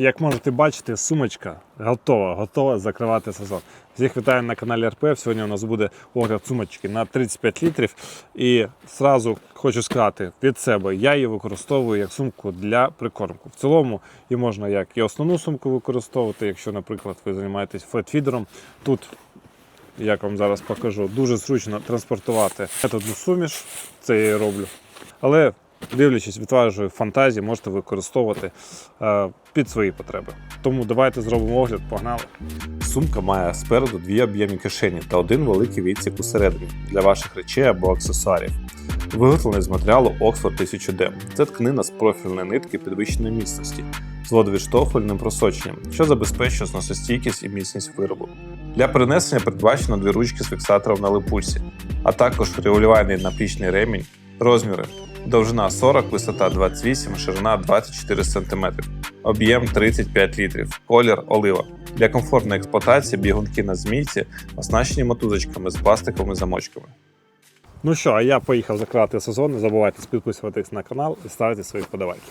як можете бачити, сумочка готова, готова закривати сезон. Всіх вітаю на каналі РП. Сьогодні у нас буде огляд сумочки на 35 літрів. І зразу хочу сказати від себе, я її використовую як сумку для прикормку. В цілому її можна як і основну сумку використовувати, якщо, наприклад, ви займаєтесь флетфідером. Тут як вам зараз покажу, дуже зручно транспортувати методну суміш, це я і роблю. Але дивлячись від вашої фантазії, можете використовувати е, під свої потреби. Тому давайте зробимо огляд, погнали. Сумка має спереду дві об'ємні кишені та один великий відсік усередині для ваших речей або аксесуарів. Виготовлений з матеріалу Oxford 1000D. Це тканина з профільної нитки підвищеної міцності з водовідштовхувальним просоченням, що забезпечує зносостійкість і міцність виробу. Для перенесення передбачено дві ручки з фіксатором на липульсі, а також регулювальний наплічний ремінь, розміри довжина 40, висота 28, ширина 24 см, об'єм 35 літрів, колір олива. Для комфортної експлуатації бігунки на змійці оснащені мотузочками з пластиковими замочками. Ну що, а я поїхав закривати сезон. Не забувайте підписуватись на канал і ставити свої вподобайки.